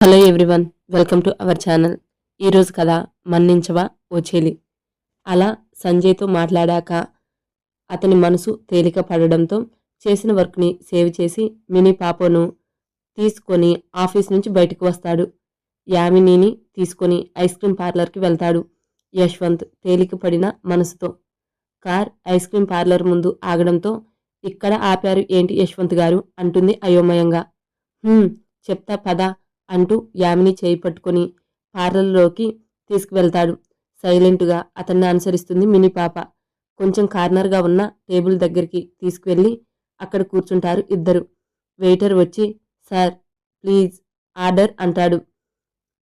Hello everyone welcome to our channel. ఈరోజు కథ మన్నించవా ఓ చెలి. అలా సంజయ్తో మాట్లాడాక అతని మనసు తేలిక పడడంతో చేసిన వర్క్ని సేవ్ చేసి మినీ పాపను తీసుకొని ఆఫీస్ నుంచి బయటకు వస్తాడు. యామినీని తీసుకొని ఐస్ క్రీమ్ పార్లర్కి వెళ్తాడు యశ్వంత్ తేలిక పడిన మనసుతో. కార్ ఐస్ క్రీం పార్లర్ ముందు ఆగడంతో ఇక్కడ ఆపారు ఏంటి యశ్వంత్ గారు అంటుంది అయోమయంగా. చెప్తా పద అంటూ యామిని చేయి పట్టుకొని పార్లర్లోకి తీసుకువెళ్తాడు. సైలెంట్గా అతన్ని అనుసరిస్తుంది మినీ పాప కొంచెం కార్నర్గా ఉన్న టేబుల్ దగ్గరికి తీసుకువెళ్ళి అక్కడ కూర్చుంటారు ఇద్దరు. వెయిటర్ వచ్చి సార్ ప్లీజ్ ఆర్డర్ అంటాడు.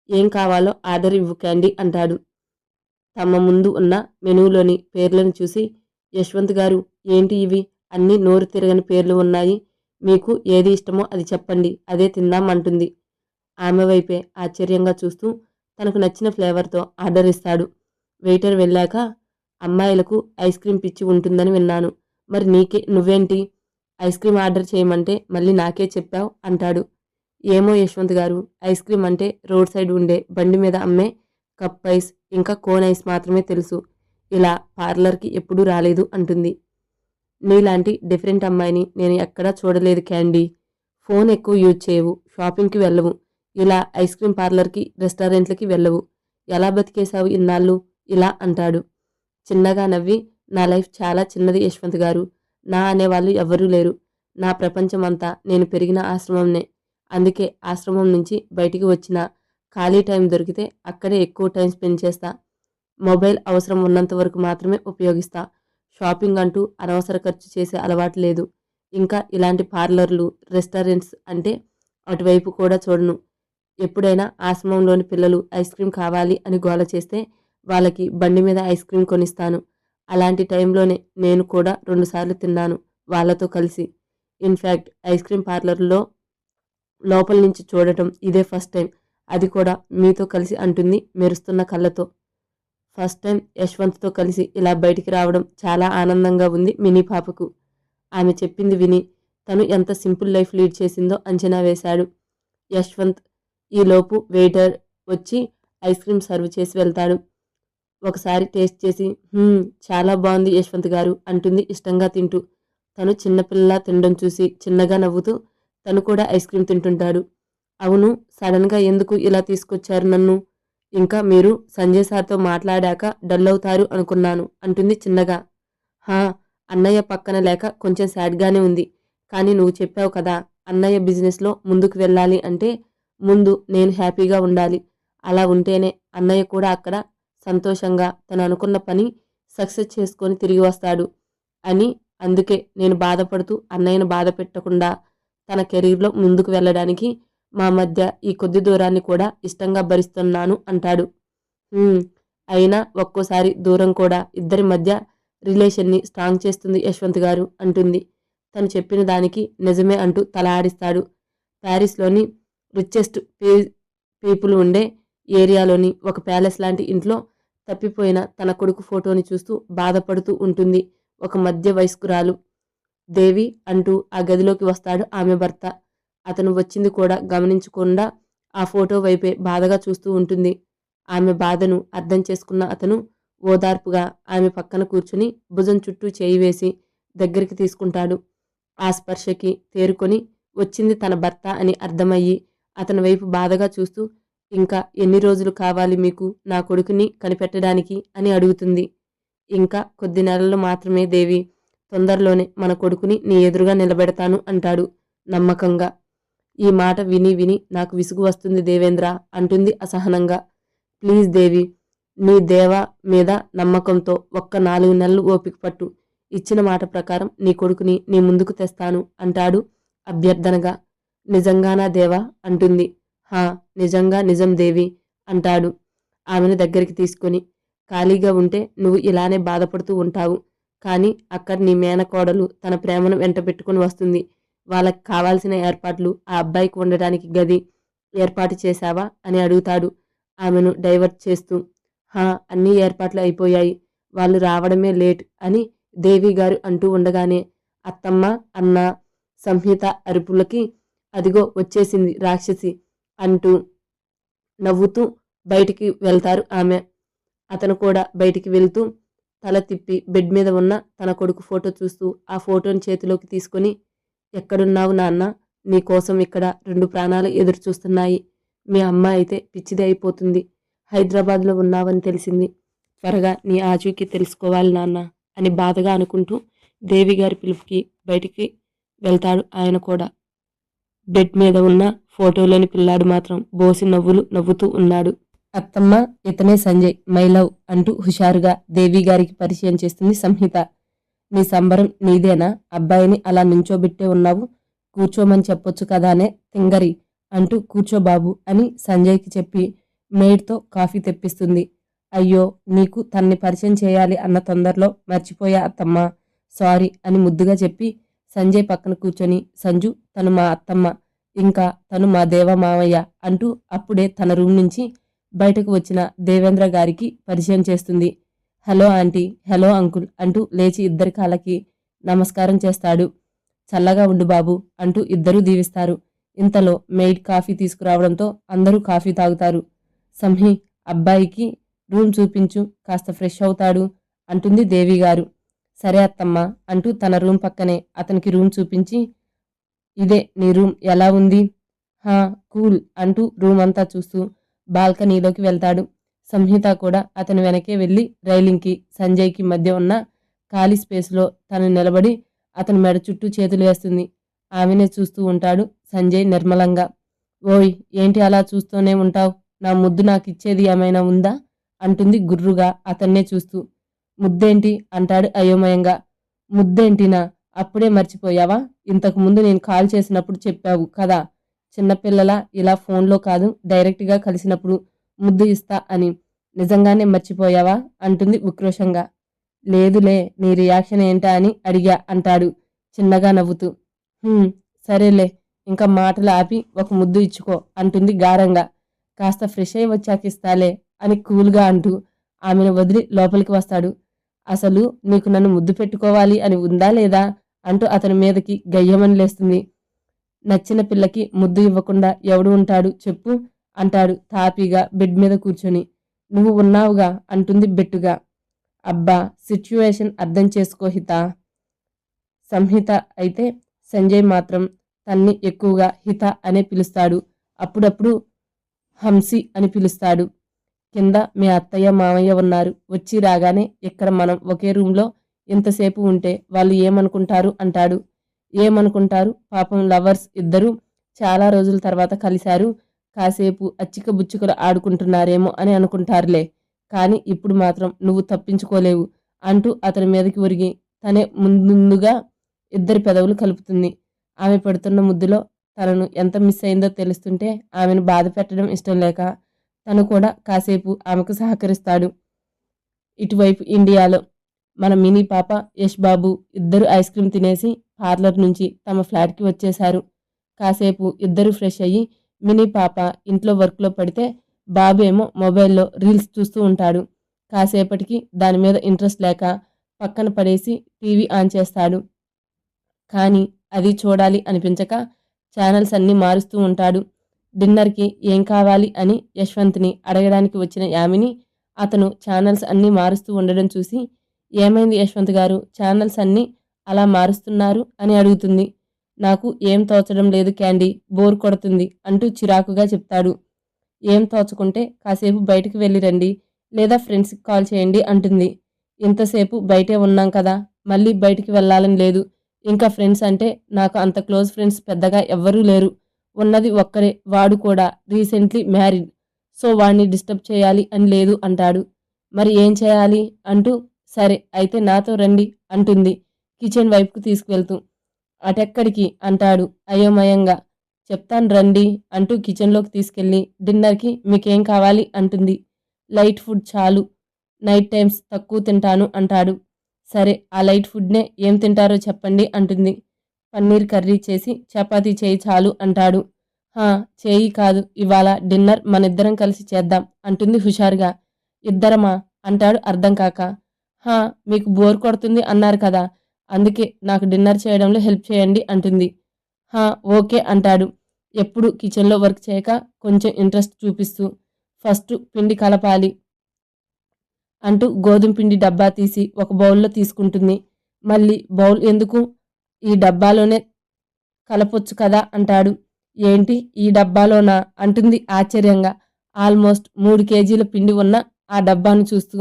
ఏం కావాలో ఆర్డర్ ఇవ్వు క్యాండీ అంటాడు. తమ ముందు ఉన్న మెనూలోని పేర్లను చూసి యశ్వంత్ గారు ఏంటి ఇవి? అన్ని నోరు తిరగని పేర్లు ఉన్నాయి. మీకు ఏది ఇష్టమో అది చెప్పండి. అదే తిందాం అంటుంది. ఆమె వైపే ఆశ్చర్యంగా చూస్తూ తనకు నచ్చిన ఫ్లేవర్తో ఆర్డర్ ఇస్తాడు. వెయిటర్ వెళ్ళాక అమ్మాయిలకు ఐస్ క్రీమ్ పిచ్చి ఉంటుందని విన్నాను. మరి నీకే నువ్వేంటి? ఐస్ క్రీమ్ ఆర్డర్ చేయమంటే మళ్ళీ నాకే చెప్పావు? అంటాడు. ఏమో యశ్వంత్ గారు ఐస్ క్రీమ్ అంటే రోడ్ సైడ్ ఉండే బండి మీద అమ్మే కప్ ఐస్ ఇంకా కోన్ ఐస్ మాత్రమే తెలుసు. ఇలా పార్లర్కి ఎప్పుడూ రాలేదు అంటుంది. నీలాంటి డిఫరెంట్ అమ్మాయిని నేను ఎక్కడా చూడలేదు క్యాండీ. ఫోన్ ఎక్కువ యూజ్ చేయవు షాపింగ్కి వెళ్ళవు. ఇలా ఐస్ క్రీమ్ పార్లర్కి రెస్టారెంట్లకి వెళ్ళవు. ఎలా బతికేశావు ఇన్నాళ్ళు? ఇలా అంటాడు. చిన్నగా నవ్వి నా లైఫ్ చాలా చిన్నది యశ్వంత్ గారు. నా అనేవాళ్ళు ఎవ్వరూ లేరు. నా ప్రపంచం అంతా నేను పెరిగిన ఆశ్రమంనే. అందుకే ఆశ్రమం నుంచి బయటికి వచ్చిన ఖాళీ టైం దొరికితే అక్కడే ఎక్కువ టైం స్పెండ్ చేస్తా. మొబైల్ అవసరం ఉన్నంత వరకు మాత్రమే ఉపయోగిస్తా. షాపింగ్ అంటూ అనవసర ఖర్చు చేసే అలవాటు లేదు. ఇంకా ఇలాంటి పార్లర్లు రెస్టారెంట్స్ అంటే అటువైపు కూడా చూడను. ఎప్పుడైనా ఆశ్రమంలోని పిల్లలు ఐస్ క్రీమ్ కావాలి అని గోల చేస్తే వాళ్ళకి బండి మీద ఐస్ క్రీమ్ కొనిస్తాను. అలాంటి టైంలోనే నేను కూడా రెండుసార్లు తిన్నాను వాళ్ళతో కలిసి. ఇన్ఫ్యాక్ట్ ఐస్ క్రీమ్ పార్లర్లో లోపల నుంచి చూడటం ఇదే ఫస్ట్ టైం. అది కూడా మీతో కలిసి అంటుంది మెరుస్తున్న కళ్ళతో. ఫస్ట్ టైం యశ్వంత్తో కలిసి ఇలా బయటికి రావడం చాలా ఆనందంగా ఉంది మినీ పాపకు. ఆమె చెప్పింది విని తను ఎంత సింపుల్ లైఫ్ లీడ్ చేసిందో అంచనా వేశాడు. యశ్వంత్ ఈలోపు వెయిటర్ వచ్చి ఐస్ క్రీమ్ సర్వ్ చేసి వెళ్తాడు. ఒకసారి టేస్ట్ చేసి చాలా బాగుంది యశ్వంత్ గారు అంటుంది ఇష్టంగా తింటూ. తను చిన్నపిల్ల తినడం చూసి చిన్నగా నవ్వుతూ తను కూడా ఐస్ క్రీమ్ తింటుంటాడు. అవును సడన్గా ఎందుకు ఇలా తీసుకొచ్చారు నన్ను? ఇంకా మీరు సంజయ్ సార్తో మాట్లాడాక డల్ అవుతారు అనుకున్నాను అంటుంది చిన్నగా. హా అన్నయ్య పక్కన లేక కొంచెం సాడ్గానే ఉంది. కానీ నువ్వు చెప్పావు కదా అన్నయ్య బిజినెస్లో ముందుకు వెళ్ళాలి అంటే ముందు నేను హ్యాపీగా ఉండాలి. అలా ఉంటేనే అన్నయ్య కూడా అక్కడ సంతోషంగా తను అనుకున్న పని సక్సెస్ చేసుకొని తిరిగి వస్తాడు అని అందుకే నేను బాధపడుతూ అన్నయ్యను బాధ పెట్టకుండా తన కెరీర్లో ముందుకు వెళ్ళడానికి మా మధ్య ఈ కొద్ది దూరాన్ని కూడా ఇష్టంగా భరిస్తున్నాను అంటాడు. అయినా ఒక్కోసారి దూరం కూడా ఇద్దరి మధ్య రిలేషన్ని స్ట్రాంగ్ చేస్తుంది యశ్వంత్ గారు అంటుంది. తను చెప్పిన దానికి నిజమే అంటూ తల ఆడిస్తాడు. ప్యారిస్లోని రిచెస్ట్ పీ పీపుల్ ఉండే ఏరియాలోని ఒక ప్యాలెస్ లాంటి ఇంట్లో తప్పిపోయిన తన కొడుకు ఫోటోని చూస్తూ బాధపడుతూ ఉంటుంది ఒక మధ్య వయస్కురాలు. దేవి అంటూ ఆ గదిలోకి వస్తాడు ఆమె భర్త. అతను వచ్చింది కూడా గమనించకుండా ఆ ఫోటో వైపే బాధగా చూస్తూ ఉంటుంది. ఆమె బాధను అర్థం చేసుకున్న అతను ఓదార్పుగా ఆమె పక్కన కూర్చుని భుజం చుట్టూ చేయి వేసి దగ్గరికి తీసుకుంటాడు. ఆ స్పర్శకి తేరుకొని వచ్చింది తన భర్త అని అర్థమయ్యి అతని వైపు బాధగా చూస్తూ ఇంకా ఎన్ని రోజులు కావాలి మీకు నా కొడుకుని కనిపెట్టడానికి? అని అడుగుతుంది. ఇంకా కొద్ది నెలలు మాత్రమే దేవి తొందరలోనే మన కొడుకుని నీ ఎదురుగా నిలబెడతాను అంటాడు నమ్మకంగా. ఈ మాట విని విని నాకు విసుగు వస్తుంది దేవేంద్ర అంటుంది అసహనంగా. ప్లీజ్ దేవి నీ దేవ మీద నమ్మకంతో ఒక్క నాలుగు నెలలు ఓపిక పట్టు. ఇచ్చిన మాట ప్రకారం నీ కొడుకుని నీ ముందుకు తెస్తాను అంటాడు అభ్యర్థనగా. నిజంగానా దేవా? అంటుంది. హా నిజంగా నిజం దేవి అంటాడు. ఆమెను దగ్గరికి తీసుకొని ఖాళీగా ఉంటే నువ్వు ఇలానే బాధపడుతూ ఉంటావు. కానీ అక్కడ నీ మేనకోడలు తన ప్రేమను వెంట పెట్టుకుని వస్తుంది. వాళ్ళకి కావాల్సిన ఏర్పాట్లు ఆ అబ్బాయికి ఉండడానికి గది ఏర్పాటు చేశావా? అని అడుగుతాడు. ఆమెను డైవర్ట్ చేస్తూ హా అన్ని ఏర్పాట్లు అయిపోయాయి. వాళ్ళు రావడమే లేట్ అని దేవి గారు అంటూ ఉండగానే అత్తమ్మ అన్న సంహిత అరుపులకి అదిగో వచ్చేసింది రాక్షసి అంటూ నవ్వుతూ బయటికి వెళ్తారు ఆమె. అతను కూడా బయటికి వెళ్తూ తల తిప్పి బెడ్ మీద ఉన్న తన కొడుకు ఫోటో చూస్తూ ఆ ఫోటోని చేతిలోకి తీసుకొని ఎక్కడున్నావు నాన్న? నీ కోసం ఇక్కడ రెండు ప్రాణాలు ఎదురు చూస్తున్నాయి. మీ అమ్మ అయితే పిచ్చిది అయిపోతుంది. హైదరాబాద్లో ఉన్నావని తెలిసింది. త్వరగా నీ ఆచూకీ తెలుసుకోవాలి నాన్న అని బాధగా అనుకుంటూ దేవి గారి పిలుపుకి బయటికి వెళ్తాడు ఆయన కూడా. బెడ్ మీద ఉన్న ఫోటోలోని పిల్లాడు మాత్రం బోసి నవ్వులు నవ్వుతూ ఉన్నాడు. అత్తమ్మ ఇతనే సంజయ్ మై లవ్ అంటూ హుషారుగా దేవి గారికి పరిచయం చేస్తుంది సంహిత. నీ సంబరం నీదేనా? అబ్బాయిని అలా నుంచోబెట్టే ఉన్నావు? కూర్చోమని చెప్పొచ్చు కదానే? తింగరి అంటూ కూర్చో బాబు అని సంజయ్కి చెప్పి మేడ్తో కాఫీ తెప్పిస్తుంది. అయ్యో నీకు తన్ని పరిచయం చేయాలి అన్న తొందరలో మర్చిపోయా అత్తమ్మ. సారీ అని ముద్దుగా చెప్పి సంజయ్ పక్కన కూర్చొని సంజు తను మా అత్తమ్మ ఇంకా తను మా దేవ మావయ్య అంటూ అప్పుడే తన రూమ్ నుంచి బయటకు వచ్చిన దేవేంద్ర గారికి పరిచయం చేస్తుంది. హలో ఆంటీ హలో అంకుల్ అంటూ లేచి ఇద్దరి కాళ్ళకి నమస్కారం చేస్తాడు. చల్లగా ఉండు బాబు అంటూ ఇద్దరూ దీవిస్తారు. ఇంతలో మెయిడ్ కాఫీ తీసుకురావడంతో అందరూ కాఫీ తాగుతారు. సంహి అబ్బాయికి రూమ్ చూపించు కాస్త ఫ్రెష్ అవుతాడు అంటుంది దేవి గారు. సరే అత్తమ్మ అంటూ తన రూమ్ పక్కనే అతనికి రూమ్ చూపించి ఇదే నీ రూమ్ ఎలా ఉంది? హా కూల్ అంటూ రూమ్ అంతా చూస్తూ బాల్కనీలోకి వెళ్తాడు. సంహిత కూడా అతని వెనకే వెళ్ళి రైలింగ్కి సంజయ్కి మధ్య ఉన్న ఖాళీ స్పేస్లో తను నిలబడి అతని మెడ చుట్టూ చేతులు వేస్తుంది. ఆమెనే చూస్తూ ఉంటాడు సంజయ్ నిర్మలంగా. ఓయ్ ఏంటి అలా చూస్తూనే ఉంటావు? నా ముద్దు నాకు ఇచ్చేది ఏమైనా ఉందా? అంటుంది గుర్రుగా అతన్నే చూస్తూ. ముద్దేంటి? అంటాడు అయోమయంగా. ముద్దేంటినా? అప్పుడే మర్చిపోయావా? ఇంతకు ముందు నేను కాల్ చేసినప్పుడు చెప్పావు కదా. చిన్నపిల్లల? ఇలా ఫోన్లో కాదు డైరెక్ట్గా కలిసినప్పుడు ముద్దు ఇస్తా అని. నిజంగానే మర్చిపోయావా? అంటుంది ఉక్రోషంగా. లేదులే నీ రియాక్షన్ ఏంటా అని అడిగా అంటాడు చిన్నగా నవ్వుతూ. సరేలే ఇంకా మాటలు ఆపి ఒక ముద్దు ఇచ్చుకో అంటుంది గారంగా. కాస్త ఫ్రెష్ అయి వచ్చాక ఇస్తాలే అని కూల్గా అంటూ ఆమెను వదిలి లోపలికి వస్తాడు. అసలు నీకు నన్ను ముద్దు పెట్టుకోవాలి అని ఉందా లేదా అంటూ అతని మీదకి గయ్యమని లేస్తుంది. నచ్చిన పిల్లకి ముద్దు ఇవ్వకుండా ఎవడు ఉంటాడు చెప్పు అంటాడు తాపీగా బెడ్ మీద కూర్చొని. నువ్వు ఉన్నావుగా అంటుంది బెట్టుగా. అబ్బా సిచ్యువేషన్ అర్థం చేసుకో హిత. సంహిత అయితే సంజయ్ మాత్రం తన్ని ఎక్కువగా హిత అనే పిలుస్తాడు. అప్పుడప్పుడు హంసి అని పిలుస్తాడు. కింద మీ అత్తయ్య మామయ్య ఉన్నారు. వచ్చి రాగానే ఇక్కడ మనం ఒకే రూమ్లో ఇంతసేపు ఉంటే వాళ్ళు ఏమనుకుంటారు అంటాడు. ఏమనుకుంటారు? పాపం లవర్స్ ఇద్దరు చాలా రోజుల తర్వాత కలిశారు. కాసేపు అచ్చిక బుచ్చుకలు ఆడుకుంటున్నారేమో అని అనుకుంటారులే. కానీ ఇప్పుడు మాత్రం నువ్వు తప్పించుకోలేవు అంటూ అతని మీదకి ఒరిగి తనే ముందుగా ఇద్దరి పెదవులు కలుపుతుంది. ఆమె పెడుతున్న ముద్దులో తనను ఎంత మిస్ అయిందో తెలుస్తుంటే ఆమెను బాధ పెట్టడం ఇష్టం లేక తను కూడా కాసేపు ఆమెకు సహకరిస్తాడు. ఇటువైపు ఇండియాలో మన మినీ పాప యష్ బాబు ఇద్దరు ఐస్ క్రీమ్ తినేసి పార్లర్ నుంచి తమ ఫ్లాట్కి వచ్చేశారు. కాసేపు ఇద్దరు ఫ్రెష్ అయ్యి మినీ పాప ఇంట్లో వర్క్లో పడితే బాబేమో మొబైల్లో రీల్స్ చూస్తూ ఉంటాడు. కాసేపటికి దాని మీద ఇంట్రెస్ట్ లేక పక్కన పడేసి టీవీ ఆన్ చేస్తాడు. కానీ అది చూడాలి అనిపించక ఛానల్స్ అన్నీ మారుస్తూ ఉంటాడు. డిన్నర్కి ఏం కావాలి అని యశ్వంత్ని అడగడానికి వచ్చిన యామిని అతను ఛానల్స్ అన్నీ మారుస్తూ ఉండడం చూసి ఏమైంది యశ్వంత్ గారు? ఛానల్స్ అన్నీ అలా మారుస్తున్నారు అని అడుగుతుంది. నాకు ఏం తోచడం లేదు క్యాండీ బోర్ కొడుతుంది అంటూ చిరాకుగా చెప్తాడు. ఏం తోచకుంటే కాసేపు బయటికి వెళ్ళి రండి లేదా ఫ్రెండ్స్కి కాల్ చేయండి అంటుంది. ఇంతసేపు బయటే ఉన్నాం కదా మళ్ళీ బయటికి వెళ్ళాలని లేదు. ఇంకా ఫ్రెండ్స్ అంటే నాకు అంత క్లోజ్ ఫ్రెండ్స్ పెద్దగా ఎవ్వరూ లేరు. ఉన్నది ఒక్కరే. వాడు కూడా రీసెంట్లీ మ్యారీడ్. సో వాడిని డిస్టర్బ్ చేయాలి అని లేదు అంటాడు. మరి ఏం చేయాలి? అంటూ సరే అయితే నాతో రండి అంటుంది. కిచెన్ వైపుకు తీసుకువెళ్తూ. అటెక్కడికి? అంటాడు అయోమయంగా. చెప్తాను రండి అంటూ కిచెన్లోకి తీసుకెళ్ళి డిన్నర్కి మీకేం కావాలి? అంటుంది. లైట్ ఫుడ్ చాలు. నైట్ టైమ్స్ తక్కువ తింటాను అంటాడు. సరే ఆ లైట్ ఫుడ్నే ఏం తింటారో చెప్పండి అంటుంది. పన్నీర్ కర్రీ చేసి చపాతీ చేయి చాలు అంటాడు. హా చేయి కాదు ఇవాళ డిన్నర్ మనిద్దరం కలిసి చేద్దాం అంటుంది హుషారుగా. ఇద్దరమా? అంటాడు అర్థం కాక. హా మీకు బోర్ కొడుతుంది అన్నారు కదా అందుకే నాకు డిన్నర్ చేయడంలో హెల్ప్ చేయండి అంటుంది. హా ఓకే అంటాడు. ఎప్పుడు కిచెన్లో వర్క్ చేయక కొంచెం ఇంట్రెస్ట్ చూపిస్తూ. ఫస్ట్ పిండి కలపాలి అంటూ గోధుమ పిండి డబ్బా తీసి ఒక బౌల్లో తీసుకుంటుంది. మళ్ళీ బౌల్ ఎందుకు? ఈ డబ్బాలోనే కలపొచ్చు కదా అంటాడు. ఏంటి ఈ డబ్బాలోనా అంటుంది ఆశ్చర్యంగా. ఆల్మోస్ట్ మూడు కేజీల పిండి ఉన్న ఆ డబ్బాను చూస్తూ.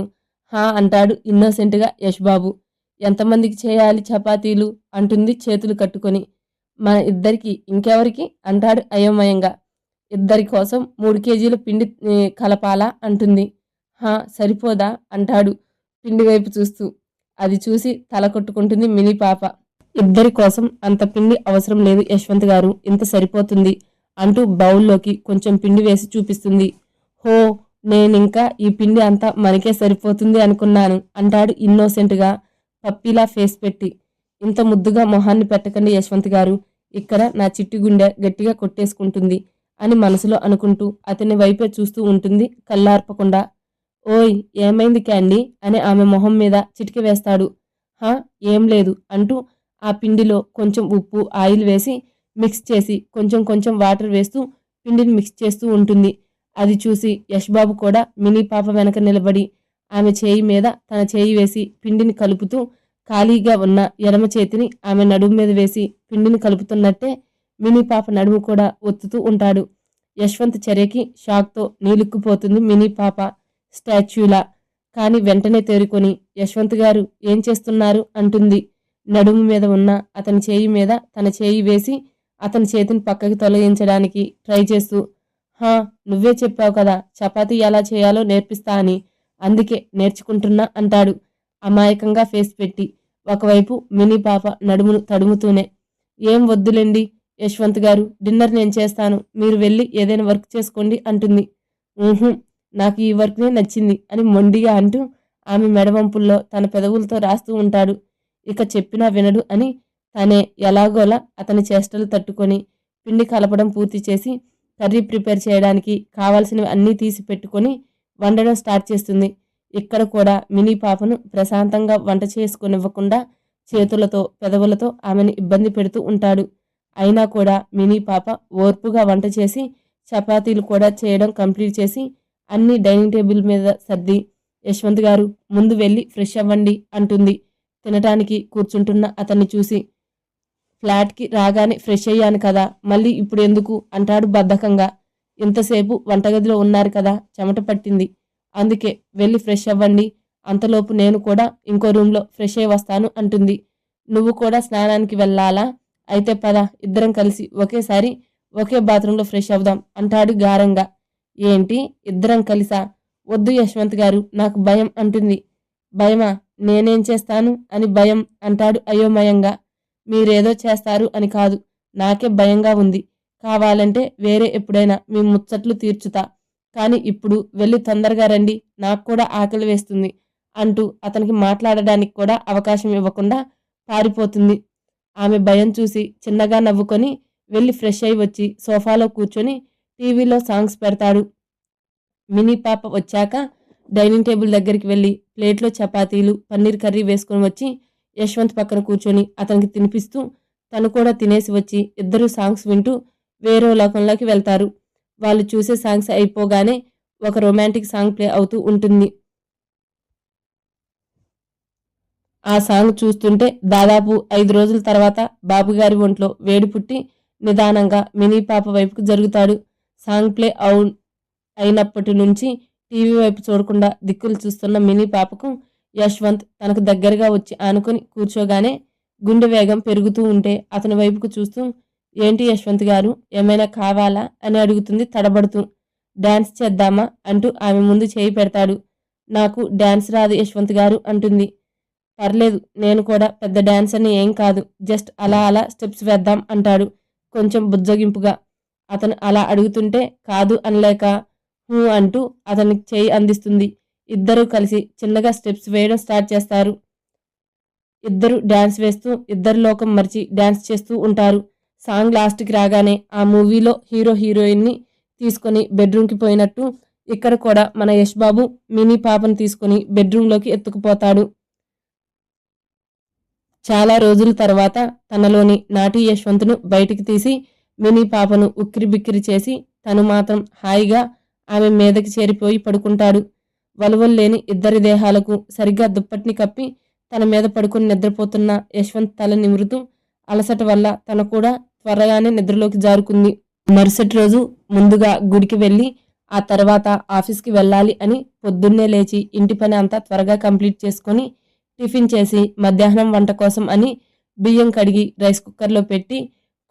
హా అంటాడు ఇన్నోసెంట్గా యశ్బాబు. ఎంతమందికి చేయాలి చపాతీలు? అంటుంది చేతులు కట్టుకొని. మన ఇద్దరికి ఇంకెవరికి? అంటాడు అయోమయంగా. ఇద్దరి కోసం మూడు కేజీల పిండి కలపాలా అంటుంది. హా సరిపోదా అంటాడు పిండి వైపు చూస్తూ. అది చూసి తల కొట్టుకుంటుంది మినీ పాప. ఇద్దరి కోసం అంత పిండి అవసరం లేదు యశ్వంత్ గారు ఇంత సరిపోతుంది అంటూ బౌల్లోకి కొంచెం పిండి వేసి చూపిస్తుంది. హో నేనింకా ఈ పిండి అంతా మనకే సరిపోతుంది అనుకున్నాను అంటాడు ఇన్నోసెంట్గా పప్పిలా ఫేస్ పెట్టి. ఇంత ముద్దుగా మొహాన్ని పెట్టకండి యశ్వంత్ గారు ఇక్కడ నా చిట్టి గుండె గట్టిగా కొట్టేసుకుంటుంది అని మనసులో అనుకుంటూ అతని వైపే చూస్తూ ఉంటుంది కళ్ళార్పకుండా. ఓయ్ ఏమైంది క్యాండీ? అని ఆమె మొహం మీద చిటికి వేస్తాడు. హా ఏం లేదు అంటూ ఆ పిండిలో కొంచెం ఉప్పు ఆయిల్ వేసి మిక్స్ చేసి కొంచెం కొంచెం వాటర్ వేస్తూ పిండిని మిక్స్ చేస్తూ ఉంటుంది. అది చూసి యశ్బాబు కూడా మినీ పాప వెనక నిలబడి ఆమె చేయి మీద తన చేయి వేసి పిండిని కలుపుతూ ఖాళీగా ఉన్న ఎడమ చేతిని ఆమె నడుము మీద వేసి పిండిని కలుపుతున్నట్టే మినీ పాప నడుము కూడా ఒత్తుతూ ఉంటాడు. యశ్వంత్ చర్యకి షాక్తో నీలుక్కుపోతుంది మినీ పాప స్టాచ్యూలా. కానీ వెంటనే తేరుకొని యశ్వంత్ గారు ఏం చేస్తున్నారు? అంటుంది. నడుము మీద ఉన్న అతని చేయి మీద తన చేయి వేసి అతని చేతిని పక్కకి తొలగించడానికి ట్రై చేస్తూ హా నువ్వే చెప్పావు కదా చపాతీ ఎలా చేయాలో నేర్పిస్తా అని. అందుకే నేర్చుకుంటున్నా అంటాడు. అమాయకంగా ఫేస్ పెట్టి ఒకవైపు మినీ పాప నడుమును తడుముతూనే ఏం వద్దులేండి యశ్వంత్ గారు డిన్నర్ నేను చేస్తాను మీరు వెళ్ళి ఏదైనా వర్క్ చేసుకోండి అంటుంది. నాకు ఈ వర్క్నే నచ్చింది అని మొండిగా అంటూ ఆమె మెడవంపుల్లో తన పెదవులతో రాస్తూ ఉంటాడు. ఇక చెప్పినా వినడు అని తనే ఎలాగోలా అతని చేష్టలు తట్టుకొని పిండి కలపడం పూర్తి చేసి కర్రీ ప్రిపేర్ చేయడానికి కావాల్సినవి అన్నీ తీసి పెట్టుకొని వండడం స్టార్ట్ చేస్తుంది. ఇక్కడ కూడా మినీ పాపను ప్రశాంతంగా వంట చేసుకునివ్వకుండా చేతులతో పెదవులతో ఆమెను ఇబ్బంది పెడుతూ ఉంటాడు. అయినా కూడా మినీ పాప ఓర్పుగా వంట చేసి చపాతీలు కూడా చేయడం కంప్లీట్ చేసి అన్ని డైనింగ్ టేబుల్ మీద సర్ది యశ్వంత్ గారు ముందు వెళ్ళి ఫ్రెష్ అవ్వండి అంటుంది. తినటానికి కూర్చుంటున్న అతన్ని చూసి ఫ్లాట్కి రాగానే ఫ్రెష్ అయ్యాను కదా మళ్ళీ ఇప్పుడు ఎందుకు? అంటాడు బద్ధకంగా. ఇంతసేపు వంటగదిలో ఉన్నారు కదా చెమట పట్టింది. అందుకే వెళ్ళి ఫ్రెష్ అవ్వండి. అంతలోపు నేను కూడా ఇంకో రూమ్లో ఫ్రెష్ అయి వస్తాను అంటుంది. నువ్వు కూడా స్నానానికి వెళ్ళాలా? అయితే పద ఇద్దరం కలిసి ఒకేసారి ఒకే బాత్రూంలో ఫ్రెష్ అవుదాం అంటాడు గారంగా. ఏంటి? ఇద్దరం కలిసా? వద్దు యశ్వంత్ గారు నాకు భయం అంటుంది. భయమా? నేనేం చేస్తాను అని భయం అంటాడు అయోమయంగా. మీరేదో చేస్తారు అని కాదు నాకే భయంగా ఉంది. కావాలంటే వేరే ఎప్పుడైనా మీ ముచ్చట్లు తీర్చుతా. కానీ ఇప్పుడు వెళ్ళి తొందరగా రండి నాకు కూడా ఆకలి వేస్తుంది అంటూ అతనికి మాట్లాడడానికి కూడా అవకాశం ఇవ్వకుండా పారిపోతుంది. ఆమె భయం చూసి చిన్నగా నవ్వుకొని వెళ్ళి ఫ్రెష్ అయి వచ్చి సోఫాలో కూర్చొని టీవీలో సాంగ్స్ పెడతాడు. మినీ పాప వచ్చాక డైనింగ్ టేబుల్ దగ్గరికి వెళ్ళి ప్లేట్లో చపాతీలు పన్నీర్ కర్రీ వేసుకొని వచ్చి యశ్వంత్ పక్కన కూర్చొని అతనికి తినిపిస్తూ తను కూడా తినేసి వచ్చి ఇద్దరు సాంగ్స్ వింటూ వేరే లోకంలోకి వెళ్తారు. వాళ్ళు చూసే సాంగ్స్ అయిపోగానే ఒక రొమాంటిక్ సాంగ్ ప్లే అవుతూ ఉంటుంది. ఆ సాంగ్ చూస్తుంటే దాదాపు ఐదు రోజుల తర్వాత బాబుగారి ఒంట్లో వేడి పుట్టి నిదానంగా మినీ పాప వైపుకు జరుగుతాడు. సాంగ్ ప్లే అవు అయినప్పటి నుంచి టీవీ వైపు చూడకుండా దిక్కులు చూస్తున్న మినీ పాపకు యశ్వంత్ తనకు దగ్గరగా వచ్చి ఆనుకొని కూర్చోగానే గుండె వేగం పెరుగుతూ ఉంటే అతని వైపుకు చూస్తూ ఏంటి యశ్వంత్ గారు ఏమైనా కావాలా? అని అడుగుతుంది తడబడుతూ. డాన్స్ చేద్దామా? అంటూ ఆమె ముందు చేయి పెడతాడు. నాకు డాన్స్ రాదు యశ్వంత్ గారు అంటుంది. పర్లేదు నేను కూడా పెద్ద డాన్స్ అని ఏం కాదు జస్ట్ అలా అలా స్టెప్స్ వేద్దాం అంటాడు కొంచెం బుజ్జగింపుగా. అతను అలా అడుగుతుంటే కాదు అనలేక అంటూ అతనికి చేయి అందిస్తుంది. ఇద్దరూ కలిసి చిన్నగా స్టెప్స్ వేయడం స్టార్ట్ చేస్తారు. ఇద్దరు డ్యాన్స్ వేస్తూ ఇద్దరు లోకం మరిచి డ్యాన్స్ చేస్తూ ఉంటారు. సాంగ్ లాస్ట్కి రాగానే ఆ మూవీలో హీరో హీరోయిన్ని తీసుకొని బెడ్రూమ్కి పోయినట్టు ఇక్కడ కూడా మన యష్ బాబు మినీ పాపను తీసుకొని బెడ్రూమ్లోకి ఎత్తుకుపోతాడు. చాలా రోజుల తర్వాత తనలోని నాటి యశ్వంతును బయటికి తీసి మినీ పాపను ఉక్కిరి బిక్కిరి చేసి తను మాత్రం హాయిగా ఆమె మీదకి చేరిపోయి పడుకుంటాడు. వలువల్లేని ఇద్దరి దేహాలకు సరిగ్గా దుప్పటిని కప్పి తన మీద పడుకుని నిద్రపోతున్న యశ్వంత్ తల నిమురుతూ అలసట వల్ల తన కూడా త్వరగానే నిద్రలోకి జారుకుంది. మరుసటి రోజు ముందుగా గుడికి వెళ్ళి ఆ తర్వాత ఆఫీస్కి వెళ్ళాలి అని పొద్దున్నే లేచి ఇంటి పని అంతా త్వరగా కంప్లీట్ చేసుకొని టిఫిన్ చేసి మధ్యాహ్నం వంట కోసం అని బియ్యం కడిగి రైస్ కుక్కర్లో పెట్టి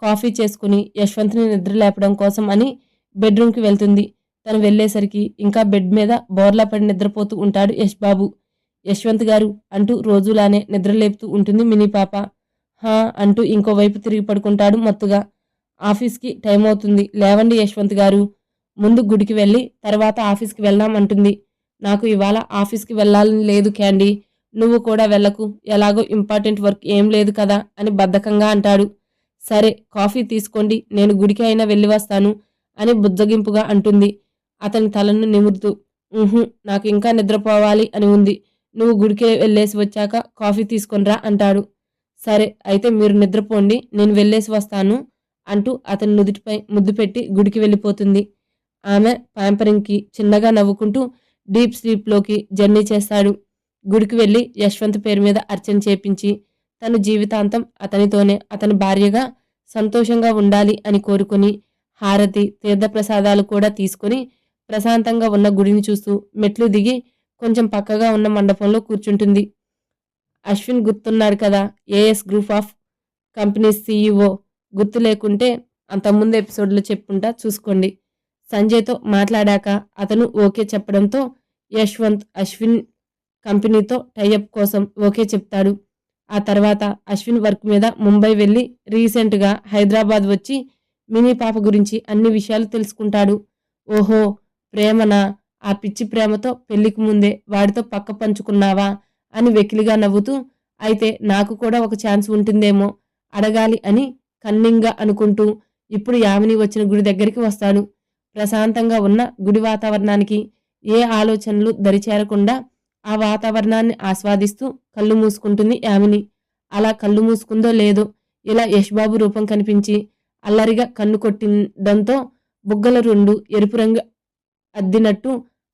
కాఫీ చేసుకుని యశ్వంత్ని నిద్ర లేపడం కోసం అని బెడ్రూమ్కి వెళ్తుంది. తను వెళ్ళేసరికి ఇంకా బెడ్ మీద బోర్లా పడి నిద్రపోతూ ఉంటాడు యశ్ బాబు. యశ్వంత్ గారు అంటూ రోజులానే నిద్రలేపుతూ ఉంటుంది మినీ పాప. హా అంటూ ఇంకోవైపు తిరిగి పడుకుంటాడు మత్తుగా. ఆఫీస్కి టైం అవుతుంది. లేవండి యశ్వంత్ గారు. ముందు గుడికి వెళ్ళి తర్వాత ఆఫీస్కి వెళ్దామంటుంది నాకు ఇవాళ ఆఫీస్కి వెళ్ళాలని లేదు క్యాండీ. నువ్వు కూడా వెళ్ళకు. ఎలాగో ఇంపార్టెంట్ వర్క్ ఏం లేదు కదా అని బద్ధకంగా అంటాడు. సరే కాఫీ తీసుకోండి. నేను గుడికి అయినా వెళ్ళి వస్తాను అని బుజ్జగింపుగా అంటుంది. అతని తలను నిమురుతూ నాకు ఇంకా నిద్రపోవాలి అని ఉంది. నువ్వు గుడికి వెళ్ళేసి వచ్చాక కాఫీ తీసుకొనిరా అంటాడు. సరే అయితే మీరు నిద్రపోండి నేను వెళ్ళేసి వస్తాను అంటూ అతని నుదుటిపై ముద్దు పెట్టి గుడికి వెళ్ళిపోతుంది. ఆమె ప్యాంపరింగ్కి చిన్నగా నవ్వుకుంటూ డీప్ స్లీప్లోకి జర్నీ చేస్తాడు. గుడికి వెళ్ళి యశ్వంత్ పేరు మీద అర్చన చేపించి తన జీవితాంతం అతనితోనే అతని భార్యగా సంతోషంగా ఉండాలి అని కోరుకుని హారతి తీర్థప్రసాదాలు కూడా తీసుకుని ప్రశాంతంగా ఉన్న గుడిని చూస్తూ మెట్లు దిగి కొంచెం పక్కగా ఉన్న మండపంలో కూర్చుంటుంది. అశ్విన్ గుర్తున్నారు కదా A S group of companies CEO గుర్తు లేకుంటే అంతకుముందు ఎపిసోడ్లో చెప్పుకుంటా చూసుకోండి. సంజయ్తో మాట్లాడాక అతను ఓకే చెప్పడంతో యశ్వంత్ అశ్విన్ కంపెనీతో టైఅప్ కోసం ఓకే చెప్తాడు. ఆ తర్వాత అశ్విన్ వర్క్ మీద ముంబై వెళ్ళి రీసెంట్గా హైదరాబాద్ వచ్చి మినీ పాప గురించి అన్ని విషయాలు తెలుసుకుంటాడు. ఓహో ప్రేమనా? ఆ పిచ్చి ప్రేమతో పెళ్ళికి ముందే వాడితో పక్క పంచుకున్నావా? అని వెకిలిగా నవ్వుతూ అయితే నాకు కూడా ఒక ఛాన్స్ ఉంటుందేమో అడగాలి అని కన్నింగా అనుకుంటూ ఇప్పుడు యామిని వచ్చిన గుడి దగ్గరికి వస్తాడు. ప్రశాంతంగా ఉన్న గుడి వాతావరణానికి ఏ ఆలోచనలు దరిచేరకుండా ఆ వాతావరణాన్ని ఆస్వాదిస్తూ కళ్ళు మూసుకుంటుంది యామిని. అలా కళ్ళు మూసుకుందో లేదో ఇలా యశ్బాబు రూపం కనిపించి అల్లరిగా కన్ను కొట్టడంతో బుగ్గల రెండు ఎరుపు రంగు అద్దినట్టు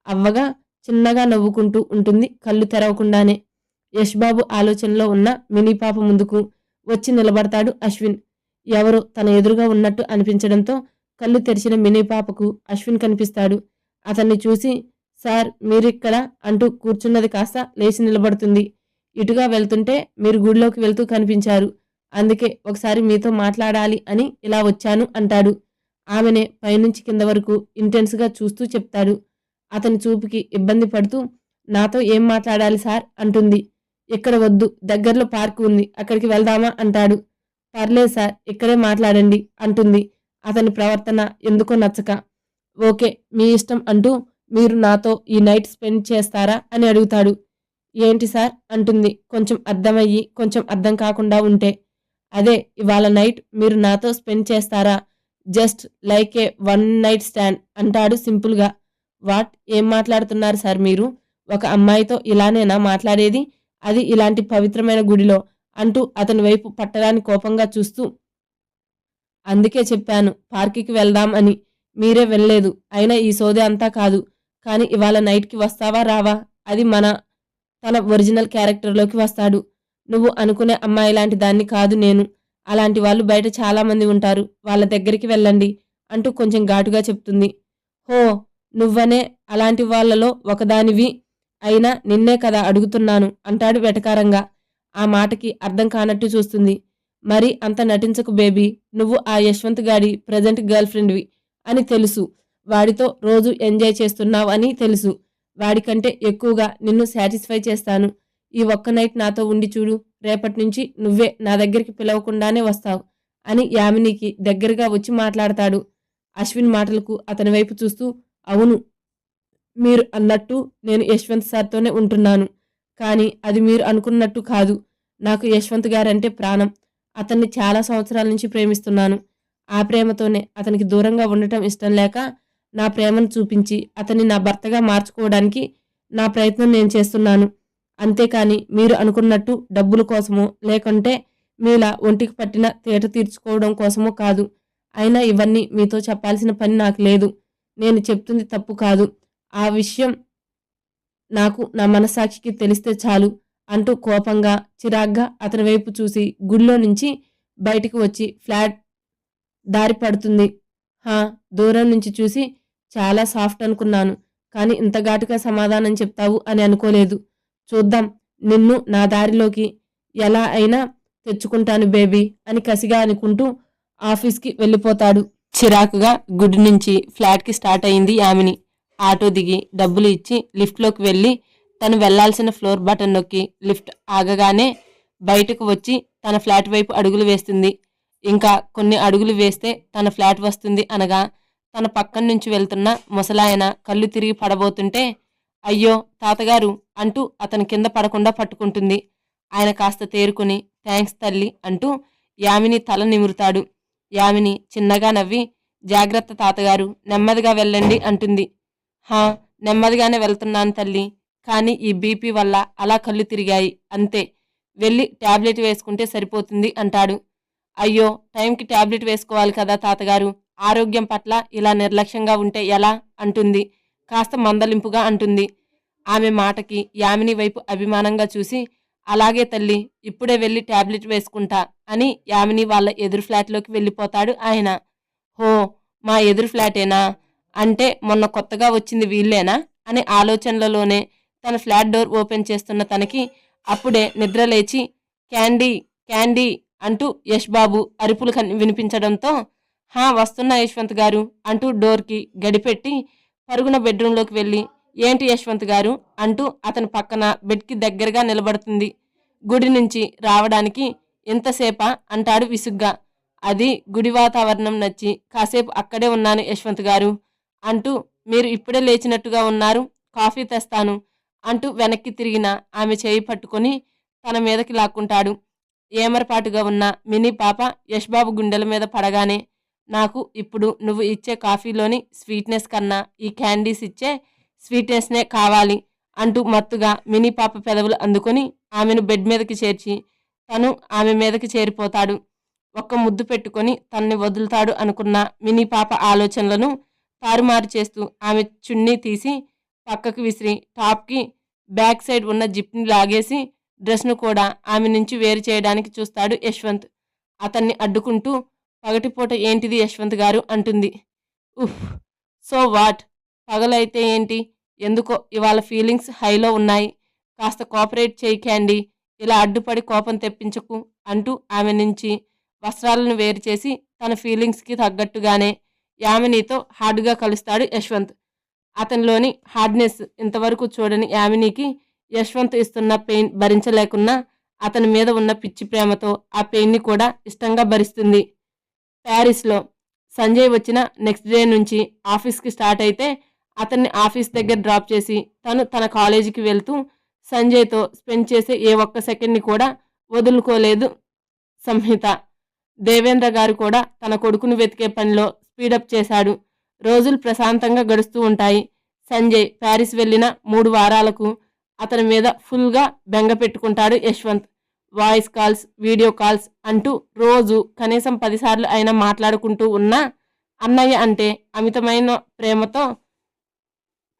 అవ్వగా చిన్నగా నవ్వుకుంటూ ఉంటుంది. కళ్ళు తెరవకుండానే యశ్బాబు ఆలోచనలో ఉన్న మినీ పాప ముందుకు వచ్చి నిలబడతాడు అశ్విన్. ఎవరో తన ఎదురుగా ఉన్నట్టు అనిపించడంతో కళ్ళు తెరిచిన మినీ పాపకు అశ్విన్ కనిపిస్తాడు. అతన్ని చూసి సార్ మీరిక్కడ అంటూ కూర్చున్నది కాస్త లేచి నిలబడుతుంది. ఇటుగా వెళ్తుంటే మీరు గుడిలోకి వెళ్తూ కనిపించారు. అందుకే ఒకసారి మీతో మాట్లాడాలి అని ఇలా వచ్చాను అంటాడు. ఆమెనే పైనుంచి కింద వరకు ఇంటెన్స్గా చూస్తూ చెప్తాడు. అతని చూపుకి ఇబ్బంది పడుతూ నాతో ఏం మాట్లాడాలి సార్? అంటుంది. ఇక్కడ వద్దు దగ్గరలో పార్క్ ఉంది అక్కడికి వెళ్దామా? అంటాడు. పర్లేదు సార్ ఇక్కడే మాట్లాడండి అంటుంది. అతని ప్రవర్తన ఎందుకో నచ్చక ఓకే మీ ఇష్టం అంటూ మీరు నాతో ఈ నైట్ స్పెండ్ చేస్తారా? అని అడుగుతాడు. ఏంటి సార్? అంటుంది. కొంచెం అర్థమయ్యి కొంచెం అర్థం కాకుండా ఉంటే. అదే ఇవాళ నైట్ మీరు నాతో స్పెండ్ చేస్తారా? Just like a one night stand అంటాడు సింపుల్గా వాట్? ఏం మాట్లాడుతున్నారు సార్ మీరు? ఒక అమ్మాయితో ఇలానేనా మాట్లాడేది? అది ఇలాంటి పవిత్రమైన గుడిలో అంటూ అతని వైపు పట్టడాన్ని కోపంగా చూస్తూ అందుకే చెప్పాను పార్కికి వెళ్దాం అని. మీరే వెళ్ళలేదు. అయినా ఈ సోదే అంతా కాదు. కానీ ఇవాళ నైట్కి వస్తావా రావా? అది మన తన ఒరిజినల్ క్యారెక్టర్లోకి వస్తాడు. నువ్వు అనుకునే అమ్మాయి లాంటి దాన్ని కాదు నేను. అలాంటి వాళ్ళు బయట చాలామంది ఉంటారు. వాళ్ళ దగ్గరికి వెళ్ళండి అంటూ కొంచెం ఘాటుగా చెప్తుంది. హో నువ్వనే అలాంటి వాళ్ళలో ఒకదానివి అయినా నిన్నే కదా అడుగుతున్నాను అంటాడు వెటకారంగా. ఆ మాటకి అర్థం కానట్టు చూస్తుంది. మరి అంత నటించకు బేబీ నువ్వు ఆ యశ్వంత్ గాడి ప్రజెంట్ గర్ల్ ఫ్రెండ్వి అని తెలుసు. వాడితో రోజు ఎంజాయ్ చేస్తున్నావు అని తెలుసు. వాడికంటే ఎక్కువగా నిన్ను సాటిస్ఫై చేస్తాను. ఈ ఒక్క నైట్ నాతో ఉండి చూడు. రేపటి నుంచి నువ్వే నా దగ్గరికి పిలవకుండానే వస్తావు అని యామినికి దగ్గరగా వచ్చి మాట్లాడతాడు. అశ్విన్ మాటలకు అతని వైపు చూస్తూ అవును మీరు అన్నట్టు నేను యశ్వంత్ సార్తోనే ఉంటున్నాను. కానీ అది మీరు అనుకున్నట్టు కాదు. నాకు యశ్వంత్ గారంటే ప్రాణం. అతన్ని చాలా సంవత్సరాల నుంచి ప్రేమిస్తున్నాను. ఆ ప్రేమతోనే అతనికి దూరంగా ఉండటం ఇష్టం లేక నా ప్రేమను చూపించి అతన్ని నా భర్తగా మార్చుకోవడానికి నా ప్రయత్నం నేను చేస్తున్నాను. అంతేకాని మీరు అనుకున్నట్టు డబ్బుల కోసమో లేకుంటే మీలా ఒంటికి పట్టిన తేట తీర్చుకోవడం కోసమో కాదు. అయినా ఇవన్నీ మీతో చెప్పాల్సిన పని నాకు లేదు. నేను చెప్తుంది తప్పు కాదు. ఆ విషయం నాకు నా మనసాక్షికి తెలిస్తే చాలు అంటూ కోపంగా చిరాగ్గా అతని వైపు చూసి గుడిలో నుంచి బయటికి వచ్చి ఫ్లాట్ దారి పడుతుంది. హా దూరం నుంచి చూసి చాలా సాఫ్ట్ అనుకున్నాను. కానీ ఇంత ఘాటుగా సమాధానం చెప్తావు అని అనుకోలేదు. చూద్దాం. నిన్ను నా దారిలోకి ఎలా అయినా తెచ్చుకుంటాను బేబీ అని కసిగా అనుకుంటూ ఆఫీస్కి వెళ్ళిపోతాడు. చిరాకుగా గుడి నుంచి ఫ్లాట్కి స్టార్ట్ అయింది యామిని. ఆటో దిగి డబ్బులు ఇచ్చి లిఫ్ట్లోకి వెళ్ళి తను వెళ్ళాల్సిన ఫ్లోర్ బటన్ నొక్కి లిఫ్ట్ ఆగగానే బయటకు వచ్చి తన ఫ్లాట్ వైపు అడుగులు వేస్తుంది. ఇంకా కొన్ని అడుగులు వేస్తే తన ఫ్లాట్ వస్తుంది అనగా తన పక్కన నుంచి వెళ్తున్న ముసలాయన కళ్ళు తిరిగి పడబోతుంటే అయ్యో తాతగారు అంటూ అతని కింద పడకుండా పట్టుకుంటుంది. ఆయన కాస్త తేరుకుని థ్యాంక్స్ తల్లి అంటూ యామిని తల నిమురుతాడు. యామిని చిన్నగా నవ్వి జాగ్రత్త తాతగారు నెమ్మదిగా వెళ్ళండి అంటుంది. హా నెమ్మదిగానే వెళ్తున్నాను తల్లి కానీ ఈ బీపీ వల్ల అలా కళ్ళు తిరిగాయి అంతే. వెళ్ళి టాబ్లెట్ వేసుకుంటే సరిపోతుంది అంటాడు. అయ్యో టైంకి టాబ్లెట్ వేసుకోవాలి కదా తాతగారు ఆరోగ్యం పట్ల ఇలా నిర్లక్ష్యంగా ఉంటే ఎలా? అంటుంది. కాస్త మందలింపుగా అంటుంది. ఆమె మాటకి యామిని వైపు అభిమానంగా చూసి అలాగే తల్లి ఇప్పుడే వెళ్ళి టాబ్లెట్ వేసుకుంటా అని యామిని వాళ్ళ ఎదురు ఫ్లాట్లోకి వెళ్ళిపోతాడు ఆయన. హో మా ఎదురు ఫ్లాటేనా? అంటే మొన్న కొత్తగా వచ్చింది వీళ్ళేనా? అనే ఆలోచనలలోనే తన ఫ్లాట్ డోర్ ఓపెన్ చేస్తున్న తనకి అప్పుడే నిద్ర లేచి క్యాండీ క్యాండీ అంటూ యష్ బాబు అరుపులు కన్- వినిపించడంతో హా వస్తున్నా యశ్వంత్ గారు అంటూ డోర్కి గడిపెట్టి పరుగున బెడ్రూమ్లోకి వెళ్ళి ఏంటి యశ్వంత్ గారు? అంటూ అతని పక్కన బెడ్కి దగ్గరగా నిలబడుతుంది. గుడి నుంచి రావడానికి ఎంతసేపా అంటాడు విసుగ్గా. అది గుడి వాతావరణం నచ్చి కాసేపు అక్కడే ఉన్నాను యశ్వంత్ గారు. అంటూ మీరు ఇప్పుడే లేచినట్టుగా ఉన్నారు కాఫీ తెస్తాను అంటూ వెనక్కి తిరిగిన ఆమె చేయి పట్టుకొని తన మీదకి లాక్కుంటాడు. ఏమరపాటుగా ఉన్న మినీ పాప యశ్బాబు గుండెల మీద పడగానే నాకు ఇప్పుడు నువ్వు ఇచ్చే కాఫీలోని స్వీట్నెస్ కన్నా ఈ క్యాండీస్ ఇచ్చే స్వీట్నెస్నే కావాలి అంటూ మత్తుగా మినీ పాప పెదవులు అందుకొని ఆమెను బెడ్ మీదకి చేర్చి తను ఆమె మీదకి చేరిపోతాడు. ఒక్క ముద్దు పెట్టుకొని తన్ని వదులుతాడు అనుకున్న మినీ పాప ఆలోచనలను తారుమారు చేస్తూ ఆమె చున్నీ తీసి పక్కకు విసిరి టాప్కి బ్యాక్ సైడ్ ఉన్న జిప్ని లాగేసి డ్రెస్ను కూడా ఆమె నుంచి వేరు చేయడానికి చూస్తాడు యశ్వంత్. అతన్ని అడ్డుకుంటూ పగటిపూట ఏంటిది యశ్వంత్ గారు అంటుంది. ఉఫ్ సో వాట్? పగలైతే ఏంటి? ఎందుకో ఇవాళ ఫీలింగ్స్ హైలో ఉన్నాయి. కాస్త కోఆపరేట్ చేయి క్యాండీ ఇలా అడ్డుపడి కోపం తెప్పించకు అంటూ ఆమె నుంచి వస్త్రాలను వేరు చేసి తన ఫీలింగ్స్కి తగ్గట్టుగానే యామినీతో హార్డ్గా కలుస్తాడు యశ్వంత్. అతనిలోని హార్డ్నెస్ ఇంతవరకు చూడని యామినికి యశ్వంత్ ఇస్తున్న పెయిన్ భరించలేకున్నా అతని మీద ఉన్న పిచ్చి ప్రేమతో ఆ పెయిన్ని కూడా ఇష్టంగా భరిస్తుంది. ప్యారిస్లో సంజయ్ వచ్చిన నెక్స్ట్ డే నుంచి ఆఫీస్కి స్టార్ట్ అయితే అతన్ని ఆఫీస్ దగ్గర డ్రాప్ చేసి తను తన కాలేజీకి వెళ్తూ సంజయ్తో స్పెండ్ చేసే ఏ ఒక్క సెకండ్ని కూడా వదులుకోలేదు సంహిత. దేవేంద్ర గారు కూడా తన కొడుకును వెతికే పనిలో స్పీడప్ చేశాడు. రోజులు ప్రశాంతంగా గడుస్తూ ఉంటాయి. సంజయ్ ప్యారిస్ వెళ్ళిన మూడు వారాలకు అతని మీద ఫుల్గా బెంగ పెట్టుకుంటాడు Yashwant. Voice calls video calls అంటూ రోజు కనీసం పదిసార్లు అయినా మాట్లాడుకుంటూ ఉన్నా అన్నయ్య అంటే అమితమైన ప్రేమతో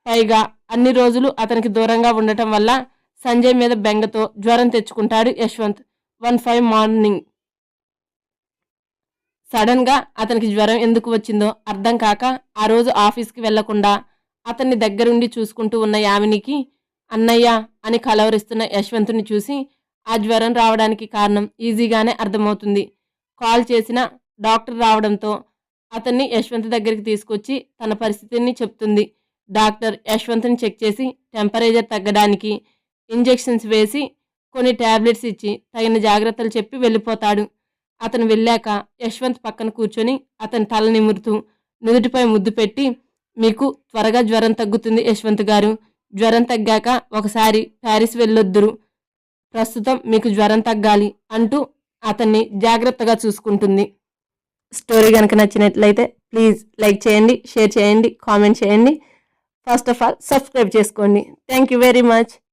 పైగా అన్ని రోజులు అతనికి దూరంగా ఉండటం వల్ల సంజయ్ మీద బెంగతో జ్వరం తెచ్చుకుంటాడు యశ్వంత్. One five morning. సడన్గా అతనికి జ్వరం ఎందుకు వచ్చిందో అర్థం కాక ఆ రోజు ఆఫీస్కి వెళ్ళకుండా అతన్ని దగ్గరుండి చూసుకుంటూ ఉన్న యామినికి అన్నయ్య అని కలవరిస్తున్న యశ్వంతుని చూసి ఆ జ్వరం రావడానికి కారణం ఈజీగానే అర్థమవుతుంది. కాల్ చేసిన డాక్టర్ రావడంతో అతన్ని యశ్వంత్ దగ్గరికి తీసుకొచ్చి తన పరిస్థితిని చెప్తుంది. డాక్టర్ యశ్వంత్ని చెక్ చేసి టెంపరేచర్ తగ్గడానికి ఇంజెక్షన్స్ వేసి కొన్ని టాబ్లెట్స్ ఇచ్చి తగిన జాగ్రత్తలు చెప్పి వెళ్ళిపోతాడు. అతను వెళ్ళాక యశ్వంత్ పక్కన కూర్చొని అతని తల నిమురుతూ నుదుటిపై ముద్దు పెట్టి మీకు త్వరగా జ్వరం తగ్గుతుంది యశ్వంత్ గారు. జ్వరం తగ్గాక ఒకసారి ప్యారిస్ వెళ్ళొద్దురు. ప్రస్తుతం మీకు జ్వరం తగ్గాలి అంటూ అతన్ని జాగ్రత్తగా చూసుకుంటుంది. స్టోరీ కనుక నచ్చినట్లయితే ప్లీజ్ లైక్ చేయండి షేర్ చేయండి కామెంట్ చేయండి. ఫస్ట్ ఆఫ్ ఆల్ సబ్స్క్రైబ్ చేసుకోండి. Thank you very much.